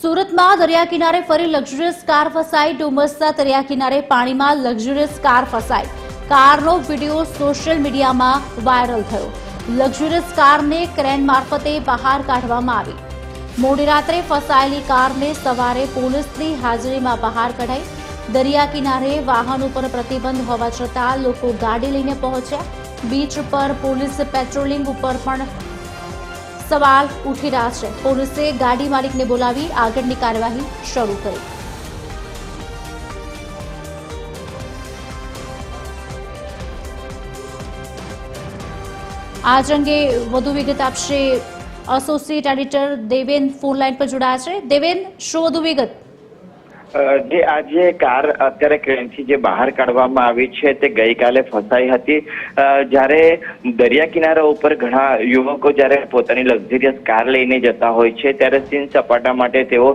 સુરતમાં દરિયા કિનારે ફરી લક્ઝુરિયસ કાર ફસાઈ. ડુમસના દરિયા કિનારે પાણીમાં લક્ઝુરિયસ કાર ફસાઈ. કારનો વીડિયો સોશિયલ મીડિયામાં વાયરલ થયો. લક્ઝુરિયસ કારને ક્રેન મારફતે બહાર કાઢવામાં આવી. મોડી રાત્રે ફસાયેલી કારને સવારે પોલીસની હાજરીમાં બહાર કઢાઈ. દરિયા કિનારે વાહન ઉપર પ્રતિબંધ હોવા છતાં લોકો ગાડી લઈને પહોંચ્યા. બીચ પર પોલીસ પેટ્રોલિંગ ઉપર પણ સવાલ ઉઠી રહ્યા છે. પોલીસે ગાડી માલિકને બોલાવી આગળની કાર્યવાહી શરૂ કરી. આજ અંગે વધુ વિગત આપશે associate editor Deven phone line પર જોડાયા છે. દેવેન, શું વધુ વિગત? જે આજે કાર અત્યારે ક્રેનથી જે બહાર કાઢવામાં આવી છે, તે ગઈકાલે ફસાઈ હતી. જ્યારે દરિયા કિનારા ઉપર ઘણા યુવકો જ્યારે પોતાની લક્ઝરિયસ કાર લઈને જતા હોય છે, ત્યારે સીન સપાટા માટે તેઓ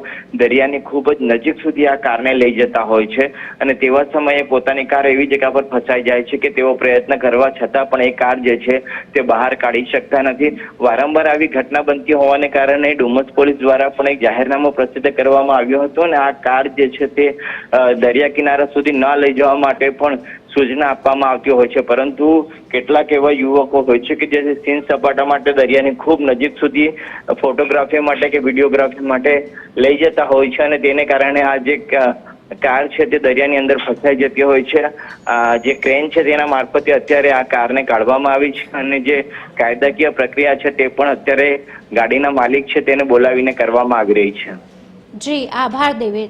દરિયાની ખૂબ જ નજીક સુધી આ કારને લઈ જતા હોય છે. અને તેવા સમયે પોતાની કાર એવી જગ્યા પર ફસાઈ જાય છે કે તેઓ પ્રયત્ન કરવા છતાં પણ એ કાર જે છે, તે બહાર કાઢી શકતા નથી. વારંવાર આવી ઘટના બનતી હોવાને કારણે ડુમસ પોલીસ દ્વારા પણ એક જાહેરનામું પ્રસિદ્ધ કરવામાં આવ્યું હતું અને આ કાર જે છે તે દરિયા કિનારા સુધી ન લઈ જવા માટે પણ સૂચના આપવામાં આવતી હોય છે. પરંતુ કેટલાક એવા યુવકો હોય છે કે જે સીન સપાટા માટે દરિયાની ખૂબ નજીક સુધી ફોટોગ્રાફી માટે કે વિડીયોગ્રાફી માટે લઈ જતા હોય છે અને તેને કારણે આ જે કાર છે તે દરિયાની અંદર ફસાઈ જતી હોય છે. જે ક્રેન છે તેના મારફતે અત્યારે આ કારને કાઢવામાં આવી છે અને જે કાયદાકીય પ્રક્રિયા છે તે પણ અત્યારે ગાડીના માલિક છે તેને બોલાવીને કરવામાં આવી રહી છે. જી, આભાર દેવેન